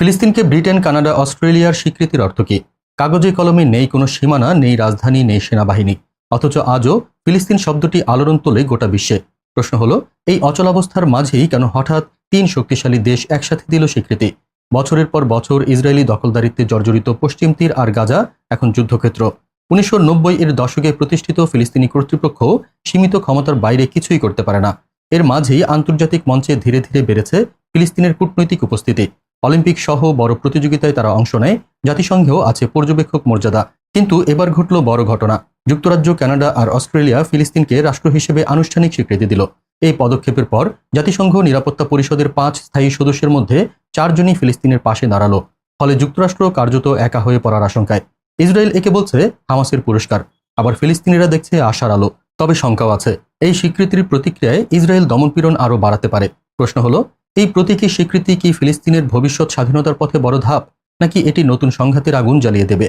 ফিলিস্তিনকে Britain, Canada, অস্ট্রেলিয়ার স্বীকৃতির অর্থ কি? কাগজে কলমে নেই কোনো সীমানা, নেই রাজধানী, নেই সেনাবাহিনী। অথচ আজও ফিলিস্তিন শব্দটি আলোড়ন তোলে গোটা বিশ্বে। প্রশ্ন হলো, এই অচলাবস্থার মাঝেই কেন হঠাৎ তিন শক্তিশালী দেশ একসাথে দিল স্বীকৃতি? বছরের পর বছর ইসরায়েলি দখলদারিত্বে জর্জরিত পশ্চিম তীর আর গাজা এখন যুদ্ধক্ষেত্র। উনিশশো নব্বই এর দশকে প্রতিষ্ঠিত ফিলিস্তিনি কর্তৃপক্ষ সীমিত ক্ষমতার বাইরে কিছুই করতে পারে না। এর মাঝেই আন্তর্জাতিক মঞ্চে ধীরে ধীরে বেড়েছে ফিলিস্তিনের কূটনৈতিক উপস্থিতি। অলিম্পিক সহ বড় প্রতিযোগিতায় তারা অংশ নেয়, জাতিসংঘেও আছে পর্যবেক্ষক মর্যাদা। কিন্তু এবার ঘটল বড় ঘটনা। যুক্তরাজ্য, কানাডা আর অস্ট্রেলিয়া ফিলিস্তিনকে রাষ্ট্র হিসেবে আনুষ্ঠানিক স্বীকৃতি দিল। এই পদক্ষেপের পর জাতিসংঘ নিরাপত্তা পরিষদের পাঁচ স্থায়ী সদস্যের মধ্যে চারজনই ফিলিস্তিনের পাশে দাঁড়াল। ফলে যুক্তরাষ্ট্র কার্যত একা হয়ে পড়ার আশঙ্কায়। ইসরায়েল একে বলছে হামাসের পুরস্কার। আবার ফিলিস্তিনিরা দেখছে আশার আলো। তবে শঙ্কাও আছে। এই স্বীকৃতির প্রতিক্রিয়ায় ইসরায়েল দমনপীড়ন আরও বাড়াতে পারে। প্রশ্ন হলো এই প্রতীকী স্বীকৃতি কি ফিলিস্তিনের ভবিষ্যৎ স্বাধীনতার পথে বড় ধাপ, নাকি এটি নতুন সংঘাতের আগুন জ্বালিয়ে দেবে?